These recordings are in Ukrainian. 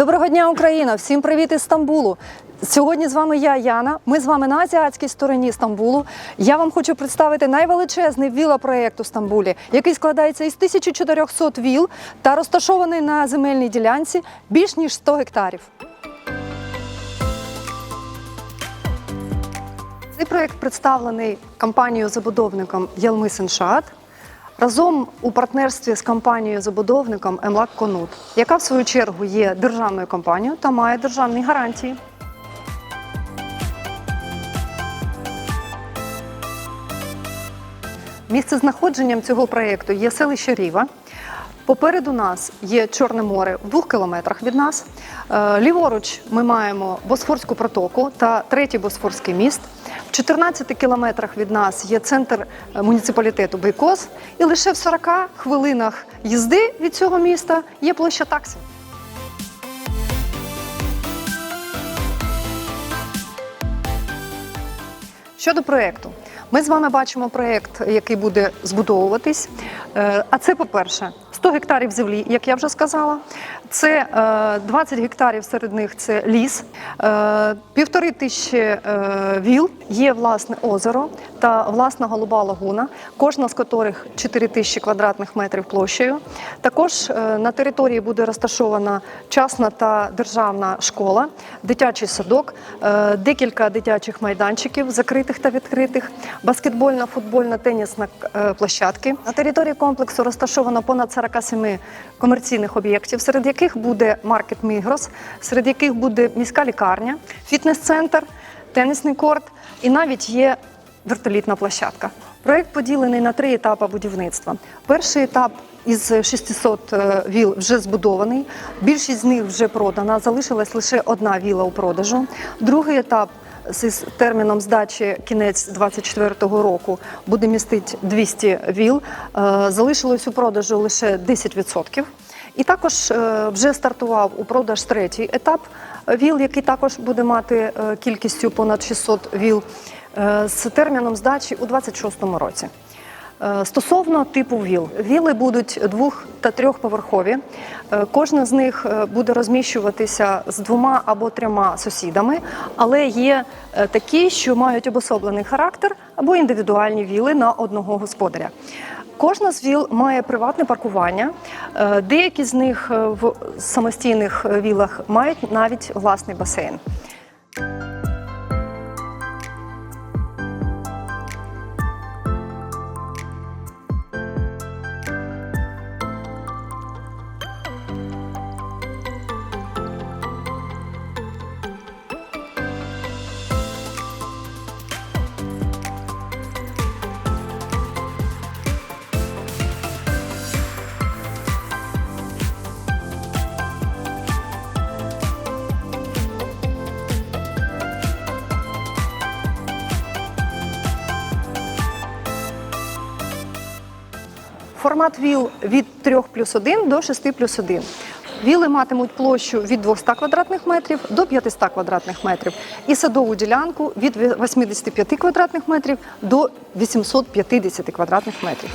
Доброго дня, Україна! Всім привіт із Стамбулу. Сьогодні з вами я, Яна. Ми з вами на азіатській стороні Стамбулу. Я вам хочу представити найвеличезний віла-проєкт у Стамбулі, який складається із 1400 віл та розташований на земельній ділянці більш ніж 100 гектарів. Цей проєкт представлений компанією-забудовником Ялмис Іншаат разом у партнерстві з компанією-забудовником Емлак Конут, яка в свою чергу є державною компанією та має державні гарантії. Місцезнаходженням цього проєкту є селище Ріва. Попереду нас є Чорне море в двох кілометрах від нас. Е, Ліворуч ми маємо Босфорську протоку та третій Босфорський міст. В 14 кілометрах від нас є центр е, муніципалітету Бейкос. І лише в 40 хвилинах їзди від цього міста є площа таксі. Щодо проєкту, ми з вами бачимо проєкт, який буде збудовуватись. Е, А це, по-перше, 100 гектарів землі, як я вже сказала. Це е, 20 гектарів серед них це ліс, е, півтори тисячі е, віл, є власне озеро та власна голуба лагуна, кожна з котрих 4 тисячі квадратних метрів площею. Також е, на території буде розташована частна та державна школа, дитячий садок, е, декілька дитячих майданчиків, закритих та відкритих, баскетбольна, футбольна, тенісна е, площадки. На території комплексу розташовано понад 47 комерційних об'єктів, серед яких буде маркет Мігрос, серед яких буде міська лікарня, фітнес-центр, тенісний корт і навіть є вертолітна площадка. Проект поділений на три етапи будівництва. Перший етап із 600 е, віл вже збудований. Більшість з них вже продана. Залишилась лише одна віла у продажу. Другий етап з терміном здачі кінець 2024 року буде містити 200 віл. Е, Залишилось у продажу лише 10%. І також е, вже стартував у продаж третій етап віл, який також буде мати е, кількістю понад 600 віл з терміном здачі у 2026 році. Е, Стосовно типу віл, віли будуть двох та трьохповерхові. Е, Кожна з них е, буде розміщуватися з двома або трьома сусідами, але є такі, що мають обособлений характер або індивідуальні віли на одного господаря. Кожна з віл має приватне паркування. Деякі з них в самостійних вілах мають навіть власний басейн. Формат віл від 3 плюс 1 до 6 плюс 1. Віли матимуть площу від 200 квадратних метрів до 500 квадратних метрів і садову ділянку від 85 квадратних метрів до 850 квадратних метрів.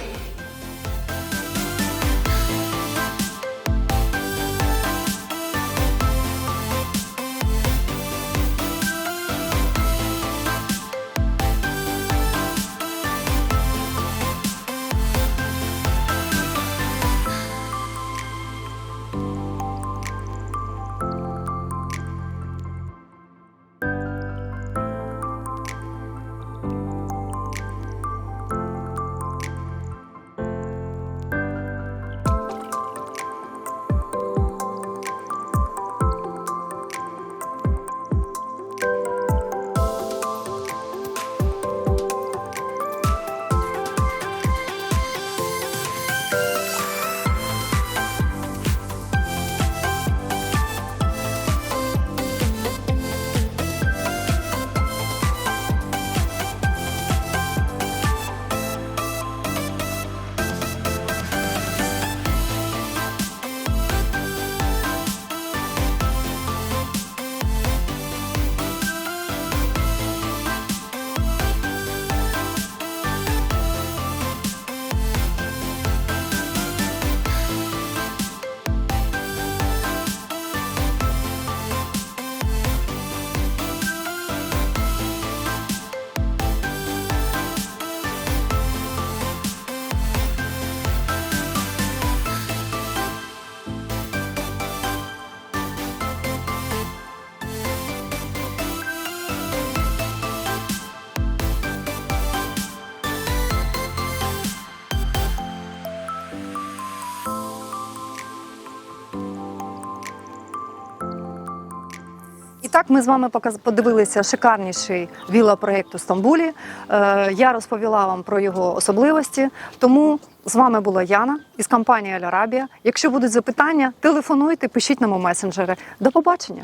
Так ми з вами подивилися шикарніший віла-проєкт у Стамбулі. Е, Я розповіла вам про його особливості. Тому з вами була Яна із компанії Аль Арабія. Якщо будуть запитання, телефонуйте, пишіть нам у месенджери. До побачення.